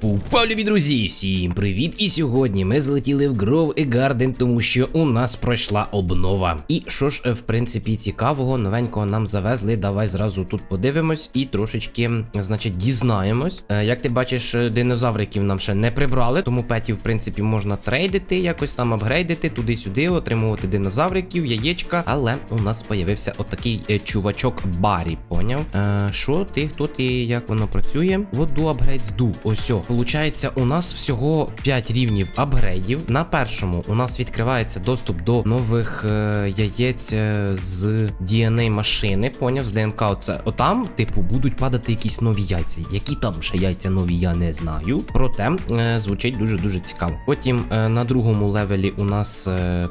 Пупа, друзі, всім привіт! І сьогодні ми злетіли в Grove і Garden, тому що у нас пройшла обнова. І що ж, е, в принципі, цікавого, новенького нам завезли. Давай зразу тут подивимось і трошечки, значить, дізнаємось. Е, Як ти бачиш, е, динозавриків нам ще не прибрали, тому петів, в принципі, можна трейдити, якось там апгрейдити туди-сюди, отримувати динозавриків, яєчка. Але у нас появився отакий чувачок Барі, поняв? Що ти, хто ти, як воно працює? Воду апгрейд зду. Ось. Получається, у нас всього 5 рівнів апгрейдів. На першому у нас відкривається доступ до нових е, яєць е, з DNA машини. Поняв, з ДНК. Оце отам, типу, будуть падати якісь нові яйця. Які там ще яйця нові, я не знаю. Проте е, звучить дуже дуже цікаво. Потім е, на другому левелі у нас е,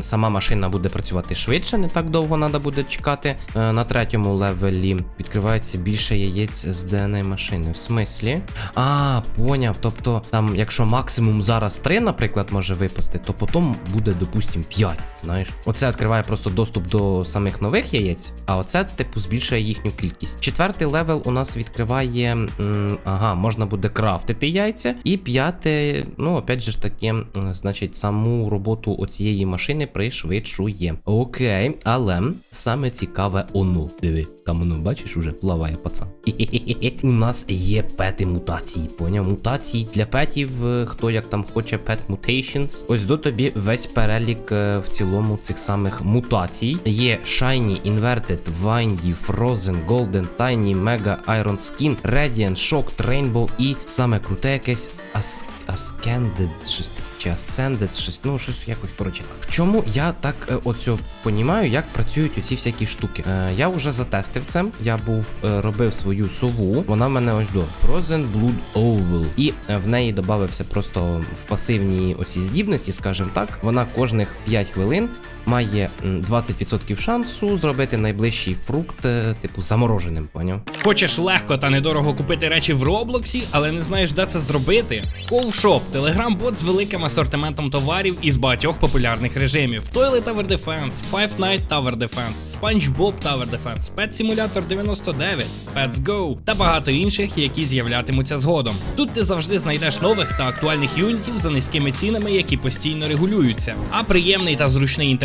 сама машина буде працювати швидше, не так довго треба буде чекати. Е, на третьому левелі відкривається більше яєць з DNA машини. В смислі? А, поняв. Тобто, там, якщо максимум зараз 3, наприклад, може випасти, то потім буде, допустим, 5. Знаєш, оце відкриває просто доступ до самих нових яєць, а оце, типу, збільшує їхню кількість. Четвертий левел у нас відкриває. м, ага, можна буде крафтити яйця. І п'яте, ну, опять же ж таки, значить, саму роботу оцієї машини пришвидшує. Окей, але саме цікаве оно. Диви, там воно, бачиш, уже плаває пацан. У нас є пети мутації, поняв? Мутації для петів, е, хто як там хоче pet mutations. Ось до тобі весь перелік е, в цілому цих самих мутацій. Є Shiny, Inverted, Windy, Frozen, Golden, Tiny, Mega, Iron Skin, Radiant, Shocked, Rainbow і саме круте якесь As Ascended, щось таке, чи Ascended, щось, ну щось якось коротше. В чому я так е, оцю понімаю, як працюють оці всякі штуки. Е, я вже затестив це. Я був е, робив свою сову. Вона в мене ось до Frozen Blood Oval. І е, в неї додався просто в пасивній оці здібності, скажімо так. Вона кожних 5 хвилин має 20% шансу зробити найближчий фрукт, е, типу замороженим, поняв? Хочеш легко та недорого купити речі в Роблоксі, але не знаєш, де це зробити? Ковшоп телеграм-бот з великим асортиментом товарів із багатьох популярних режимів: Toilet Tower Defense, Five Night Tower Defense, SpongeBob Tower Defense, Pet Simulator 99, Pets Go та багато інших, які з'являтимуться згодом. Тут ти завжди знайдеш нових та актуальних юнітів за низькими цінами, які постійно регулюються. А приємний та зручний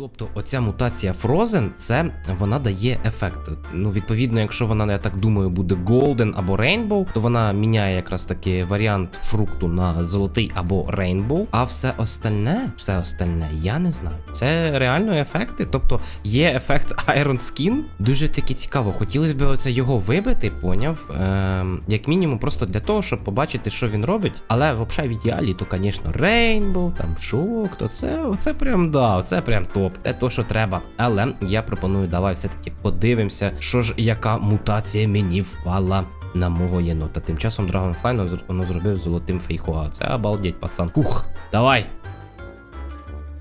Тобто, оця мутація Frozen, це вона дає ефект. Ну, відповідно, якщо вона, я так думаю, буде Golden або Rainbow, то вона міняє якраз таки варіант фрукту на золотий або Rainbow. А все остальне, все остальне, я не знаю. Це реально ефекти. Тобто є ефект Iron Skin. Дуже таки цікаво. Хотілося б оце його вибити, поняв? Ем, як мінімум, просто для того, щоб побачити, що він робить. Але взагалі в ідеалі, то, звісно, Rainbow, там шок, то це, оце прям да, це прям топ. Це то, що треба. Але я пропоную, давай все-таки подивимося, що ж яка мутація мені впала. На мого єнота. Тим часом Dragonfly воно зробив золотим фейхуа. Це обалдеть, пацан. Ух, давай.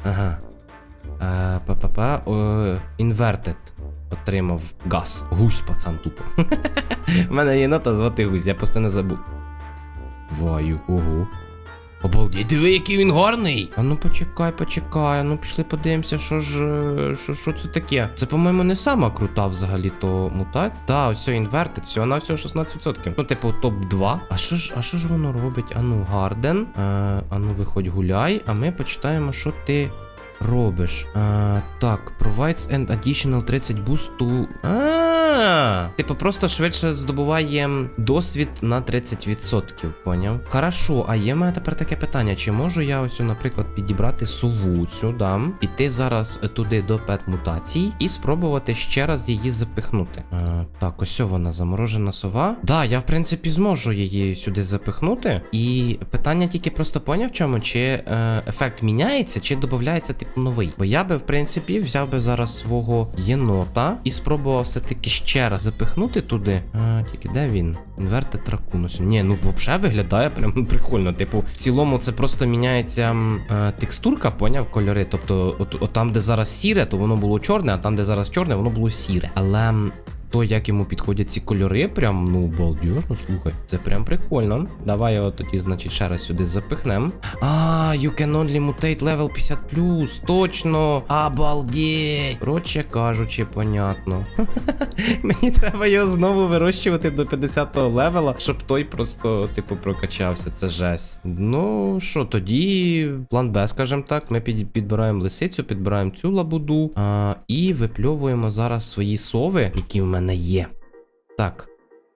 Ага. Е. Е, Inverted. Отримав газ. Гусь, пацан, тупо. У мене єнота звати гусь, я просто не забув. Ваю, ого. Обалдеть, диви, який він гарний. А ну почекай, почекай, а ну пішли подивимося, що ж. е, Що, що це таке? Це, по-моєму, не сама крута взагалі то мутать. Та, ось інвертед, всього на всього 16%. Ну, типу, топ-2. А що ж, а що ж воно робить? Ану, Гарден. Е, ану, виходь гуляй, а ми почитаємо, що ти. Робиш. А, так, provides an additional 30 boost to... А, типу просто швидше здобуває досвід на 30%, поняв? Хорошо, а є в мене тепер таке питання: чи можу я ось, наприклад, підібрати сову цю, да, піти зараз туди до пет мутацій і спробувати ще раз її запихнути. А, так, ось вона заморожена сова. Да, я в принципі зможу її сюди запихнути. І питання тільки просто поняв в чому, чи е, ефект міняється, чи додається типу новий. Бо я би, в принципі, взяв би зараз свого єнота і спробував все-таки ще раз запихнути туди. А, тільки де він? Інверти ракунус. Ні, ну взагалі виглядає прям прикольно. Типу, в цілому це просто міняється е, текстурка, поняв кольори. Тобто, от, от там, де зараз сіре, то воно було чорне, а там, де зараз чорне, воно було сіре. Але. То, як йому підходять ці кольори, прям ну балдежно, слухай. Це прям прикольно. Давай його тоді, значить, ще раз сюди запихнем. А, you can only mutate level 50 точно. Обалдеть. Коротше кажучи, понятно. Мені треба його знову вирощувати до 50-го левела, щоб той просто, типу, прокачався. Це жесть. Ну, що тоді, план Б, скажімо так. Ми під, підбираємо лисицю, підбираємо цю лабуду а, і випльовуємо зараз свої сови, які в мене є. Так.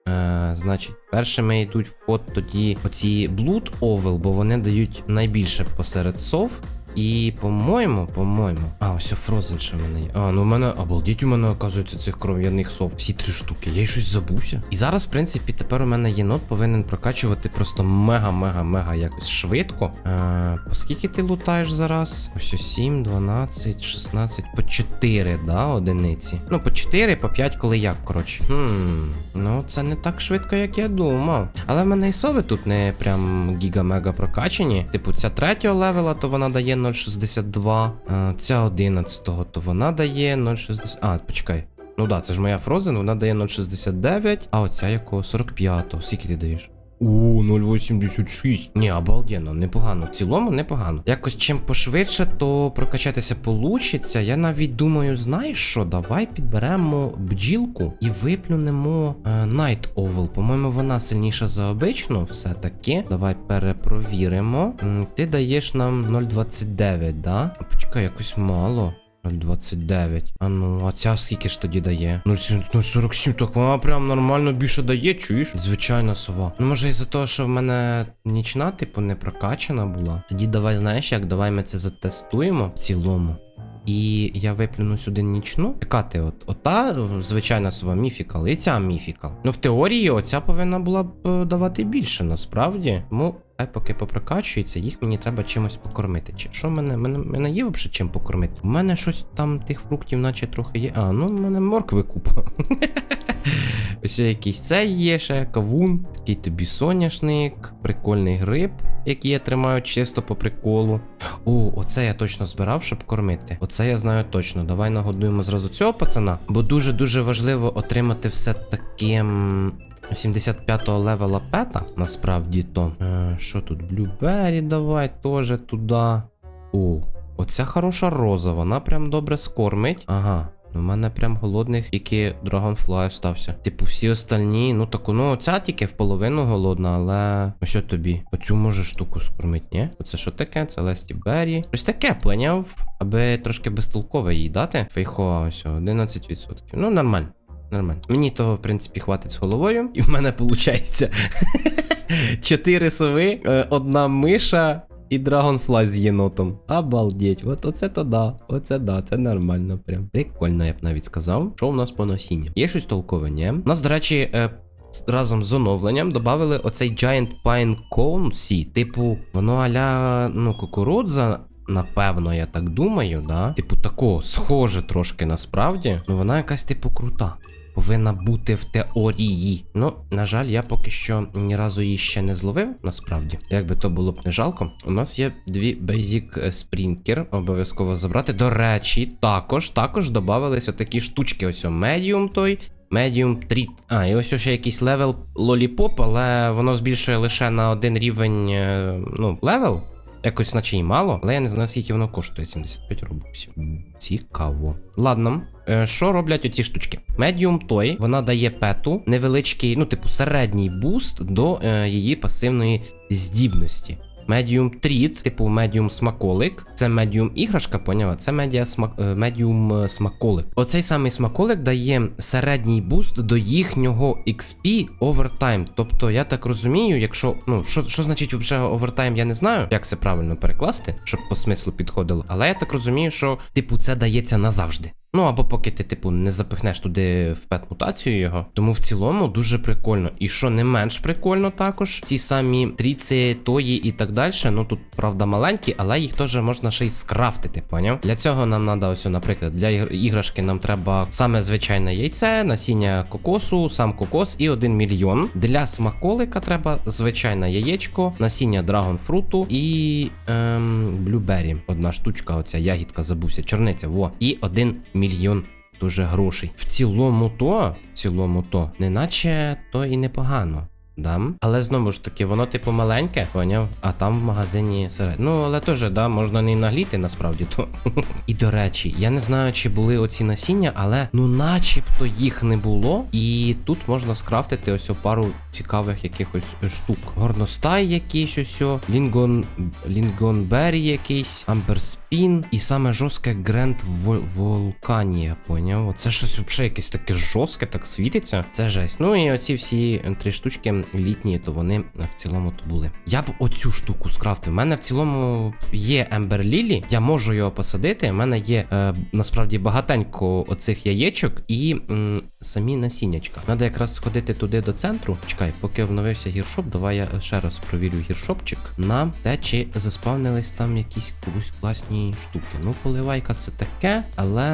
Е, значить, першими йдуть в ход тоді оці Blood Oval, бо вони дають найбільше посеред сов. І, по-моєму, по-моєму. А, ось Фрозен ще в мене є. А, ну в мене, обалдіть, у мене, оказується, цих кров'яних сов. Всі три штуки. Я й щось забувся. І зараз, в принципі, тепер у мене єнот повинен прокачувати просто мега-мега-мега якось швидко. Е, по скільки ти лутаєш зараз? Ось 7, 12, 16, по 4, да, одиниці. Ну, по 4, по 5, коли як, коротше. Хм, ну це не так швидко, як я думав. Але в мене і сови тут не прям гіга-мега прокачані. Типу, ця третього левела, то вона дає 0,62. А, ця 11, то вона дає 0,60. А, почекай. Ну да, це ж моя Frozen, вона дає 0,69, а оця якого 45-го. Скільки ти даєш? О, 0,86. Ні, обалденно, непогано. В цілому непогано. Якось чим пошвидше, то прокачатися получиться. Я навіть думаю, знаєш що, давай підберемо бджілку і виплюнемо е, Night Oval. По-моєму, вона сильніша за обичну, все-таки. Давай перепровіримо. М, Ти даєш нам 0,29, да? А Почекай, якось мало. 0,29. А ну, а ця скільки ж тоді дає? 0,47, так вона прям нормально більше дає, чуєш? Звичайна сова. Ну, може, із-за того, що в мене нічна, типу, не прокачана була. Тоді давай, знаєш як, давай ми це затестуємо в цілому. І я виплюну сюди нічну. Яка ти от? Ота звичайна сова міфікал, і ця міфікал. Ну, в теорії, оця повинна була б е, давати більше, насправді. Тому хай поки попрокачується, їх мені треба чимось покормити. Чи що в мене? Мене, мене є взагалі чим покормити? У мене щось там тих фруктів, наче трохи є. А, ну в мене моркви купа. Ось якийсь цей є ще, кавун, такий тобі соняшник, прикольний гриб, який я тримаю чисто по приколу. О, оце я точно збирав, щоб кормити. Оце я знаю точно. Давай нагодуємо зразу цього пацана. Бо дуже-дуже важливо отримати все таким. 75-го левела пета, насправді то. Е, що тут? Блюбері, давай теж туди. О, оця хороша роза, вона прям добре скормить. Ага. У мене прям голодних тільки Dragonfly стався. Типу, всі остальні, ну таку, ну оця тільки в половину голодна, але ось тобі? Оцю може штуку скормить, ні? Оце що таке? Це Лесті Беррі. Щось таке, поняв? Аби трошки безтолкове їй дати. Фейхоа, ось 11%. Ну, нормально. Нормально. Мені того, в принципі, хватить з головою. І в мене виходить чотири сови, е, одна миша і Dragonfly з єнотом. Обалдеть, от оце то да. Оце да, це нормально. Прям. Прикольно, я б навіть сказав. Що в нас по насінню? Є щось толкове, ні? У нас, до речі, е, разом з оновленням додали оцей Giant Pine Cone Seed. Типу, воно аля, ну, кукурудза. Напевно, я так думаю, да? Типу, тако, схоже трошки насправді. Ну вона якась, типу, крута. Повинна бути в теорії. Ну, на жаль, я поки що ні разу її ще не зловив, насправді. Як би то було б не жалко. У нас є дві Basic Sprinker, обов'язково забрати. До речі, також, також додавались отакі штучки. Ось Medium той. Medium Treat. А, і ось ще якийсь левел Lollipop, але воно збільшує лише на один рівень, е, ну, левел. Якось наче і мало, але я не знаю, скільки воно коштує. 75 робоксів. Цікаво. Ладно, е, що роблять оці штучки? Medium той, вона дає пету невеличкий, ну, типу, середній буст до е, її пасивної здібності. Medium Treat, типу Medium смаколик. Це Medium іграшка, поняла? Це е, Medium е, смаколик. Оцей самий смаколик дає середній буст до їхнього XP овертайм. Тобто, я так розумію, якщо. Ну, що, що значить вже овертайм, я не знаю, як це правильно перекласти, щоб по смислу підходило. Але я так розумію, що, типу, це дається назавжди. Ну або поки ти, типу, не запихнеш туди в пет-мутацію його. Тому в цілому дуже прикольно. І що не менш прикольно також, ці самі тріці, тої і так далі. Ну тут, правда, маленькі, але їх теж можна ще й скрафтити, поняв? Для цього нам треба, ось, наприклад, для іграшки нам треба саме звичайне яйце, насіння кокосу, сам кокос і 1 мільйон. Для смаколика треба звичайне яєчко, насіння драгонфруту і ем, блюбері. Одна штучка, оця ягідка забувся, чорниця, во. І 1 мільйон дуже грошей. В цілому то, в цілому то, неначе то і непогано. Да? Але знову ж таки, воно типу маленьке, поняв? А там в магазині серед. Ну, але теж, да, можна не нагліти насправді то. І до речі, я не знаю, чи були оці насіння, але ну начебто їх не було. І тут можна скрафтити ось пару цікавих якихось штук. Горностай якийсь ось, Лінгон, Лінгонбері якийсь, Амберспін. І саме жорстке Гренд Волканія, поняв? Це щось взагалі якесь таке жорстке, так світиться. Це жесть. Ну і оці всі е, три штучки літні, то вони в цілому то були. Я б оцю штуку скрафтив. У мене в цілому є Ембер Лілі, я можу його посадити. У мене є е, насправді багатенько оцих яєчок і м, самі насіннячка. Надо якраз сходити туди до центру. Чекай, поки обновився гіршоп, давай я ще раз провірю гіршопчик на те, чи заспавнились там якісь класні штуки. Ну, поливайка це таке, але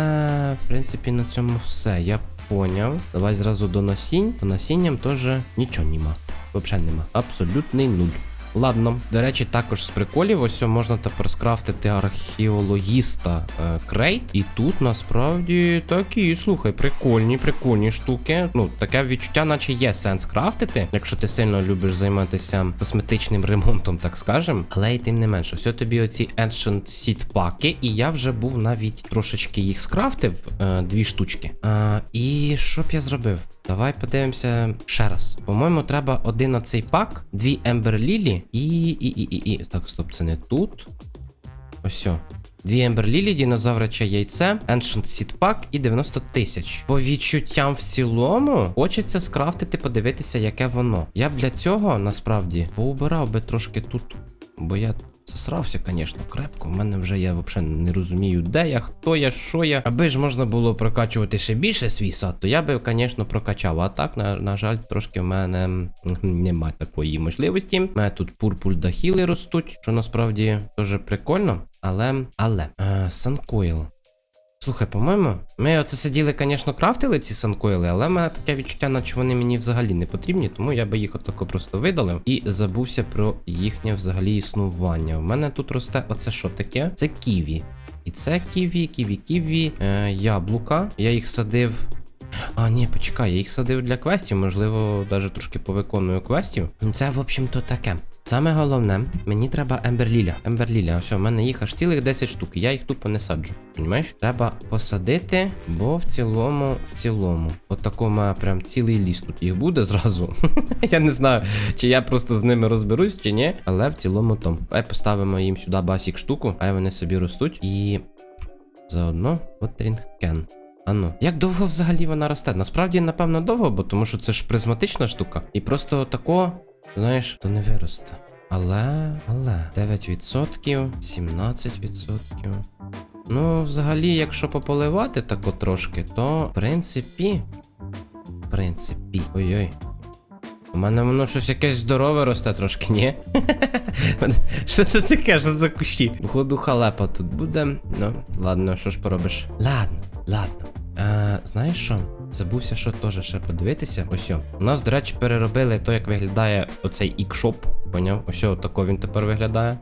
в принципі на цьому все. Я поняв. Давай зразу до насінь. По насінням теж нічого нема. Взагалі нема. Абсолютний нуль. Ладно, до речі, також з приколів, ось можна тепер скрафтити археологіста е, крейт. І тут насправді такі, слухай, прикольні, прикольні штуки. Ну, таке відчуття, наче є сенс крафтити, якщо ти сильно любиш займатися косметичним ремонтом, так скажем. Але й тим не менше, ось тобі оці Ancient Seed паки, і я вже був навіть трошечки їх скрафтив, е, дві штучки. А, і що б я зробив? Давай подивимося ще раз. По-моєму, треба один оцей пак, дві Ембер Лілі і. і, і, і, і. Так, стоп, це не тут. Ось. Дві Ембер Лілі, динозавриче яйце, Ancient Seed Pack і 90 тисяч. По відчуттям в цілому, хочеться скрафтити, подивитися, яке воно. Я б для цього насправді поубирав би трошки тут, бо я. Засрався, звісно, крепко. У мене вже я взагалі не розумію, де я, хто я, що я. Аби ж можна було прокачувати ще більше свій сад, то я би, звісно, прокачав. А так, на, на жаль, трошки в мене немає такої можливості. У мене тут пурпуль дахіли ростуть, що насправді дуже прикольно. Але. Але. Е, Санкойл. Слухай, по-моєму, ми оце сиділи, звісно, крафтили ці санкоїли, але в мене таке відчуття, наче вони мені взагалі не потрібні, тому я би їх отако просто видалив і забувся про їхнє взагалі існування. У мене тут росте оце що таке? Це ківі. І це ківі, ківі, ківі, е, яблука. Я їх садив. А, ні, почекай, я їх садив для квестів, можливо, навіть трошки повиконую квестів. Ну, Це, в общем-то, таке. Саме головне, мені треба Емберліля. Емберліля, ось у мене їх аж цілих 10 штук. Я їх тупо не саджу. Понімаєш? Треба посадити, бо в цілому, в цілому. От такому прям цілий ліс тут їх буде зразу. я не знаю, чи я просто з ними розберусь, чи ні. Але в цілому том. Давай поставимо їм сюди басік штуку, хай вони собі ростуть. І заодно Отрінген. А ну, як довго взагалі вона росте? Насправді, напевно, довго, бо тому що це ж призматична штука. І просто тако, знаєш, то не виросте. Але, але 9%, 17%. Ну, взагалі, якщо пополивати тако трошки, то в принципі. В принципі. Ой-ой. У мене воно щось якесь здорове росте трошки, ні? Що це таке? Що за кущі? Походу, халепа тут буде. Ну, ладно, що ж поробиш? Ладно, ладно. Е, знаєш що? Забувся, що теж ще подивитися. Ось. У нас, до речі, переробили то, як виглядає оцей ікшоп. Поняв? Ось о, тако він тепер виглядає.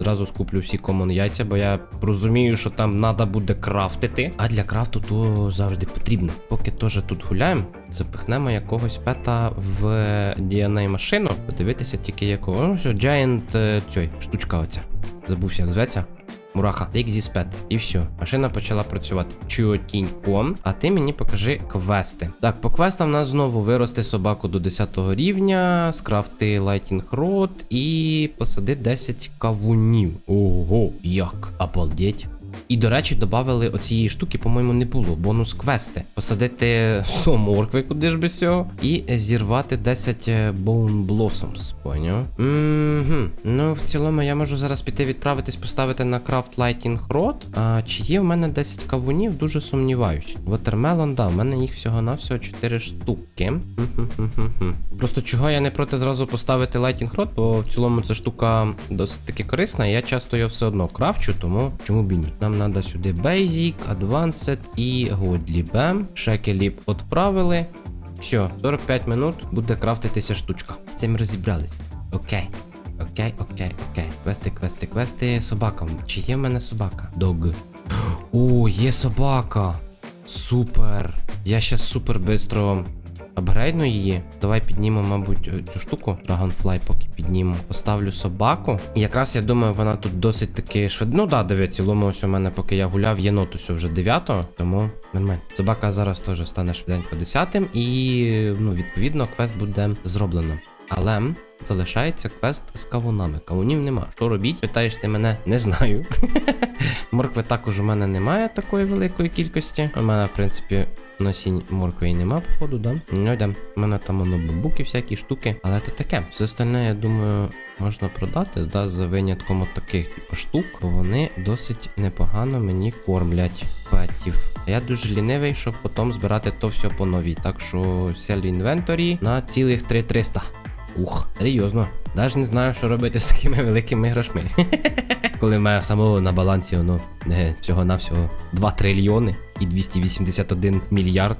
Зразу скуплю всі комон яйця, бо я розумію, що там треба буде крафтити. А для крафту то завжди потрібно. Поки теж тут гуляємо, запихнемо якогось пета в DNA машину. Подивитися тільки якого. Все, Giant е, цей, штучка оця. Забувся, як зветься. Мураха, take this pet. І все. Машина почала працювати чотінько. А ти мені покажи квести. Так, по квестам нас знову вирости собаку до 10 рівня, скрафти лайтінг Rod і посади 10 кавунів. Ого, як? Обалдеть. І, до речі, додали оцієї штуки, по-моєму, не було. Бонус квести. Посадити 100 моркви, куди ж без цього. І зірвати 10 Bone Blossoms. Поняв? Угу. Ну, в цілому, я можу зараз піти відправитись, поставити на крафт Lighting Rod. А чи є в мене 10 кавунів? Дуже сумніваюсь. Watermelon, да, в мене їх всього-навсього 4 штуки. Просто чого я не проти зразу поставити Lighting Rod, бо в цілому ця штука досить таки корисна, і я часто його все одно крафчу, тому чому б і ні. Нам треба сюди Basic, Advanced і Godly. Бем. Шекелі відправили. Все, 45 минут буде крафтитися штучка. З цим розібрались. Окей. Окей, окей, окей. Квести, квести, квести. Собака. Чи є в мене собака? Дог. О, є собака. Супер. Я щас супер бистро апгрейдну її. Давай піднімемо, мабуть, цю штуку. Dragonfly поки підніму. Поставлю собаку. І якраз я думаю, вона тут досить таки швидко. Ну да, диви, цілому ось у мене, поки я гуляв, єнот ось вже 9 тому нормально. Собака зараз теж стане швиденько 10-м, і ну, відповідно, квест буде зроблено. Але залишається квест з кавунами. Кавунів нема. Що робіть? Питаєш ти мене? Не знаю. Моркви також у мене немає такої великої кількості. У мене, в принципі, насінь моркви і нема, походу, да? Ну йдем. У мене там воно бамбуки, всякі штуки. Але то таке. Все остальне, я думаю, можна продати, да, за винятком от таких типу штук, бо вони досить непогано мені кормлять петів. Я дуже лінивий, щоб потім збирати то все по новій. Так що селю інвенторі на цілих 3300. Ух, серйозно. Навіть не знаю, що робити з такими великими грошми. Коли в мене самого на балансі воно е, всього-навсього 2 трильйони і 281 мільярд.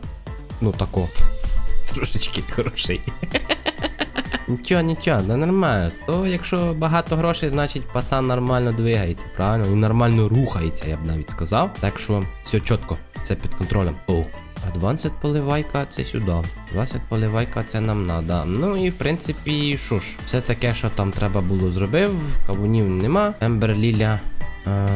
Ну тако. Трошечки грошей. Нічого, нічого, да нормально. То якщо багато грошей, значить пацан нормально двигається, правильно? І нормально рухається, я б навіть сказав. Так що все чітко, все під контролем. Оу. Advanced поливайка це сюди. 20 поливайка це нам надо. Ну і в принципі, що ж, все таке, що там треба було зробив. Кавунів нема. Ембер Ліля е,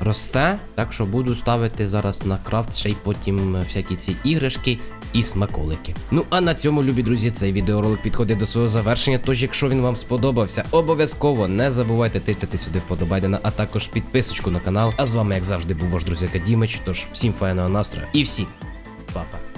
росте. Так що буду ставити зараз на крафт ще й потім всякі ці іграшки і смаколики. Ну а на цьому, любі друзі, цей відеоролик підходить до свого завершення. Тож, якщо він вам сподобався, обов'язково не забувайте тицяти сюди вподобайдена, а також підписочку на канал. А з вами, як завжди, був ваш друзяка Дімич. Тож всім файного настрою і всім papa.